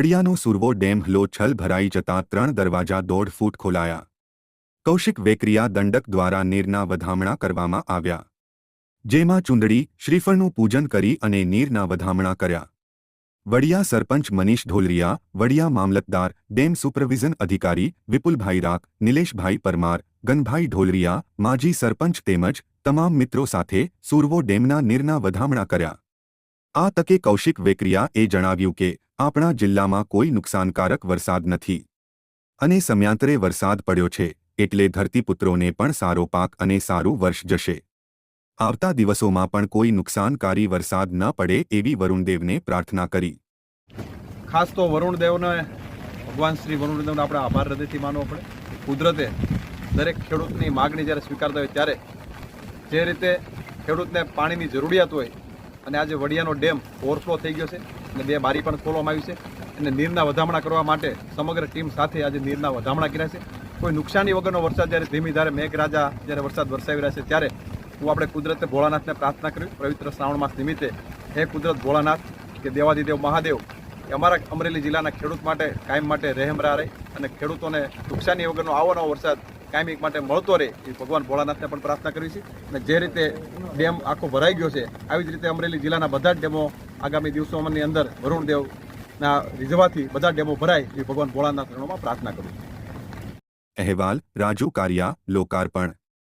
વડિયાનો Survo dam લોછલ ભરાઈ જતા ત્રણ દરવાજા દોઢ ફૂટ ખોલાયા. કૌશિક વેકરિયા દંડક દ્વારા નીરના વધામણા કરવામાં આવ્યા. જેમાં ચુંદડી, શ્રીફળનું પૂજન કરી અને નીરના વધામણા કર્યા. વડિયા સરપંચ મનીષ ઢોલરિયા, વડિયા મામલતદાર, ડેમ સુપરવિઝન અધિકારી, વિપુલભાઈ રાક નિલેશભાઈ પરમાર, ગનભાઈ ઢોલરિયા, માજી સરપંચ તેમજ તમામ મિત્રો સાથે સુરવો ડેમના નીરના વધામણા કર્યા. આ તકે કૌશિક વેકરિયાએ જણાવ્યું કે, આપણા જિલ્લામાં કોઈ નુકસાનકારક વરસાદ નથી. અને સમયાંતરે વરસાદ પડ્યો છે, એટલે ધરતીપુત્રોને પણ સારો પાક અને સારું વર્ષ જશે. આવતા દિવસોમાં પણ કોઈ નુકસાનકારી વરસાદ ન પડે એવી વરુણદેવને પ્રાર્થના કરી. ખાસ તો વરુણદેવને ભગવાન શ્રી વરુણદેવનો આપણે આભાર હૃદયથી માનવો પડે. કુદરતે દરેક ખેડૂતની માગણી જ્યારે સ્વીકારતા હોય ત્યારે જે રીતે ખેડૂતને પાણીની જરૂરિયાત હોય અને આજે વડિયાનો ડેમ ઓવરફ્લો થઈ ગયો છે અને બે બારી પણ ખોલવામાં આવી છે. અને નીરના વધામણા કરવા માટે સમગ્ર ટીમ સાથે આજે નીરના વધામણા કર્યા છે. કોઈ નુકસાની વગરનો વરસાદ જ્યારે ધીમી ધારે મેઘરાજા જ્યારે વરસાદ વરસાવી રહ્યા છે ત્યારે હું આપણે કુદરતે ભોળાનાથને પ્રાર્થના કરી પવિત્ર શ્રાવણ માસ નિમિત્તે હે કુદરત ભોળાનાથ, કે દેવાદિદેવ મહાદેવ એ અમારા અમરેલી જિલ્લાના ખેડૂત માટે કાયમ માટે રહેમરા રહે અને ખેડૂતોને નુકસાની વગરનો આવો નવો વરસાદ કાયમી માટે મળતો રહે એ ભગવાન ભોળાનાથને પણ પ્રાર્થના કરી છે અને જે રીતે ડેમ આખો ભરાઈ ગયો છે, આવી જ રીતે અમરેલી જિલ્લાના બધા જ ડેમો આગામી દિવસોની અંદર વરુણદેવના રીઝવાથી બધા ડેમો ભરાય એ ભગવાન ભોળાનાથ ચરણોમાં પ્રાર્થના કરું છું. અહેવાલ, રાજુ કારિયા, લોકાર્પણ.